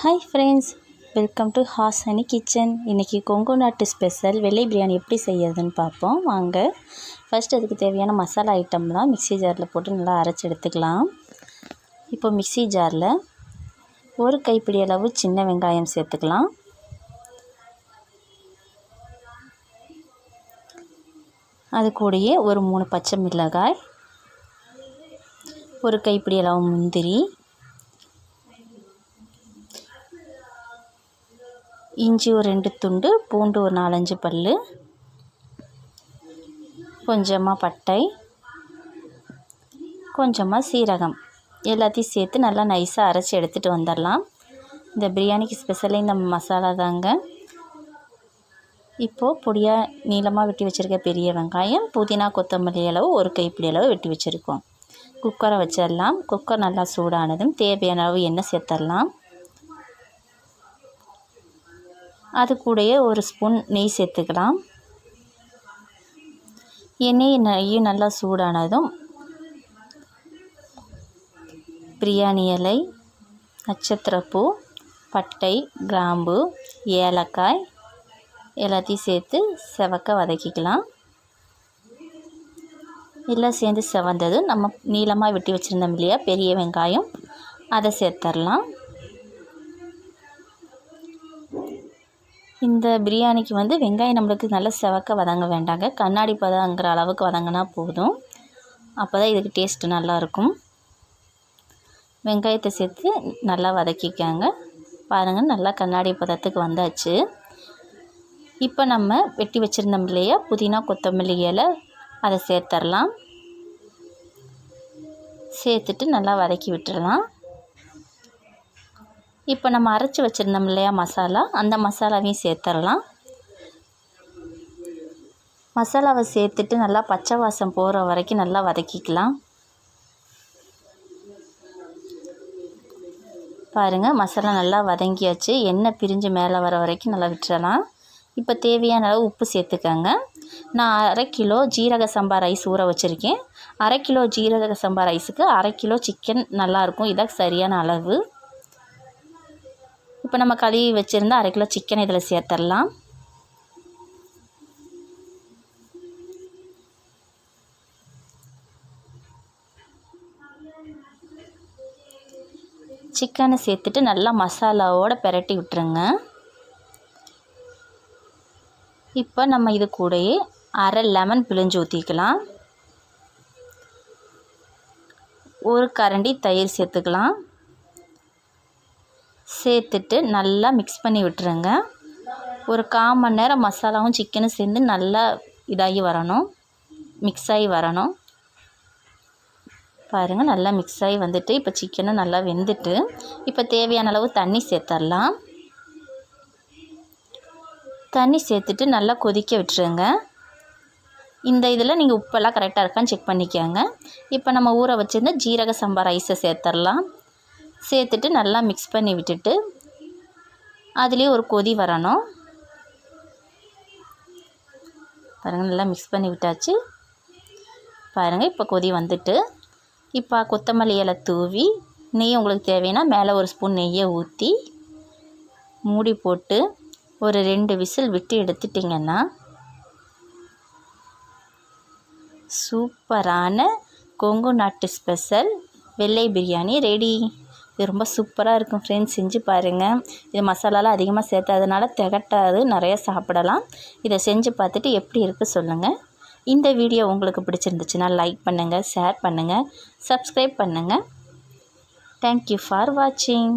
Hi friends welcome to Hasini kitchen இன்றைக்கி கொங்கு நாட்டு special வெள்ளை பிரியாணி எப்படி செய்யறதுன்னு பார்ப்போம். வாங்க. ஃபஸ்ட் அதுக்கு தேவையான மசாலா ஐட்டம்லாம் மிக்ஸி ஜாரில் போட்டு நல்லா அரைச்சி எடுத்துக்கலாம். இப்போ மிக்ஸி ஜாரில் ஒரு கைப்பிடி அளவு சின்ன வெங்காயம் சேர்த்துக்கலாம். அது கூடயே ஒரு மூணு பச்சை மிளகாய் ஒரு கைப்பிடி அளவு முந்திரி இஞ்சி ஒரு ரெண்டு துண்டு பூண்டு ஒரு நாலஞ்சு பல் கொஞ்சமாக பட்டை கொஞ்சமாக சீரகம். எல்லாத்தையும் சேர்த்து நல்லா நைஸாக அரைச்சி எடுத்துகிட்டு வந்துடலாம். இந்த பிரியாணிக்கு ஸ்பெஷலே இந்த மசாலா தாங்க. இப்போது பொடியாக நீளமாக வெட்டி வச்சுருக்க பெரிய வெங்காயம் புதினா கொத்தமல்லி அளவு ஒரு கைப்பிடி அளவு வெட்டி வச்சுருக்கோம். குக்கரை வச்சிடலாம். குக்கர் நல்லா சூடானதும் தேவையான அளவு எண்ணெய் சேர்த்துடலாம். அது கூடயே ஒரு ஸ்பூன் நெய் சேர்த்துக்கலாம். எண்ணெய் நெய்யும் நல்லா சூடானதும் பிரியாணி இலை நட்சத்திரப்பூ பட்டை கிராம்பு ஏலக்காய் எல்லாத்தையும் சேர்த்து செவக்க வதக்கிக்கலாம். எல்லாம் சேர்ந்து செவந்தது நம்ம நீளமாக வெட்டி வச்சுருந்தோம் இல்லையா? பெரிய வெங்காயம். அதை சேர்த்துடலாம். இந்த பிரியாணிக்கு வந்து வெங்காயம் நம்மளுக்கு நல்லா செவக்க வதங்க வேண்டாங்க. கண்ணாடி பதங்கிற அளவுக்கு வதங்கினா போதும். அப்போ தான் இதுக்கு டேஸ்ட்டு நல்லாயிருக்கும். வெங்காயத்தை சேர்த்து நல்லா வதக்கிக்காங்க. பாருங்கள் நல்லா கண்ணாடி பதத்துக்கு வந்தாச்சு. இப்போ நம்ம வெட்டி வச்சுருந்தோம் இல்லையா புதினா கொத்தமல்லி இலை அதை சேர்த்துடலாம் சேர்த்துட்டு நல்லா வதக்கி விட்டுடலாம் இப்போ நம்ம அரைச்சி வச்சுருந்தோம் இல்லையா மசாலா? அந்த மசாலாவையும் சேர்த்துடலாம். மசாலாவை சேர்த்துட்டு நல்லா பச்சை வாசம் போகிற வரைக்கும் நல்லா வதக்கிக்கலாம். பாருங்கள் மசாலா நல்லா வதங்கியாச்சு. எண்ணெய் பிரிஞ்சு மேலே வர வரைக்கும் நல்லா விட்டுறலாம். இப்போ தேவையான அளவு உப்பு சேர்த்துக்கோங்க. நான் அரை கிலோ ஜீரக சம்பா ரைஸ் ஊற வச்சுருக்கேன். அரை கிலோ ஜீரக சம்பா ரைஸுக்கு அரை கிலோ சிக்கன் நல்லாயிருக்கும் இதான் சரியான அளவு. இப்போ நம்ம கழுவி வச்சுருந்தா அரை கிலோ சிக்கன் இதில் சேர்த்துடலாம். சிக்கனை சேர்த்துட்டு நல்லா மசாலாவோடு பெரட்டி விட்டுருங்க. இப்போ நம்ம இது கூடயே அரை லெமன் பிழிஞ்சு ஊற்றிக்கலாம் ஒரு கரண்டி தயிர் சேர்த்துக்கலாம். சேர்த்துட்டு நல்லா மிக்ஸ் பண்ணி விட்டுருங்க. ஒரு கால் மணி நேரம் மசாலாவும் சிக்கனும் சேர்ந்து நல்லா இதாகி வரணும். மிக்ஸ் ஆகி வரணும். பாருங்கள் நல்லா மிக்ஸ் ஆகி வந்துட்டு இப்போ சிக்கனும் நல்லா வெந்துட்டு இப்போ தேவையான அளவு தண்ணி சேர்த்துடலாம் தண்ணி சேர்த்துட்டு நல்லா கொதிக்க விட்டுருங்க. இந்த இதில் நீங்கள் உப்பெல்லாம் கரெக்டாக இருக்கான்னு செக் பண்ணிக்கோங்க. இப்போ நம்ம ஊற வச்சுருந்த ஜீரக சம்பா ரைஸை சேர்த்துடலாம் சேர்த்துட்டு நல்லா மிக்ஸ் பண்ணி விட்டுட்டு அதுலேயே ஒரு கொதி வரணும். பாருங்கள் நல்லா மிக்ஸ் பண்ணி விட்டாச்சு. பாருங்கள் இப்போ கொதி வந்துட்டு இப்போ கொத்தமல்லி இலை தூவி நெய் உங்களுக்கு தேவைன்னா மேலே ஒரு ஸ்பூன் நெய்யை ஊற்றி மூடி போட்டு ஒரு ரெண்டு விசில் விட்டு எடுத்துட்டிங்கன்னா சூப்பரான கொங்கு நாட்டு ஸ்பெஷல் வெள்ளை பிரியாணி ரெடி. இது ரொம்ப சூப்பராக இருக்கும் ஃப்ரெண்ட்ஸ் செஞ்சு பாருங்கள் இது மசாலாலாம் அதிகமாக சேர்த்தாதனால திகட்டாது. நிறைய சாப்பிடலாம். இதை செஞ்சு பார்த்துட்டு எப்படி இருக்குது சொல்லுங்கள் இந்த வீடியோ உங்களுக்கு பிடிச்சிருந்துச்சுன்னா லைக் பண்ணுங்கள் ஷேர் பண்ணுங்கள் சப்ஸ்கிரைப் பண்ணுங்கள் தேங்க்யூ ஃபார் வாட்சிங்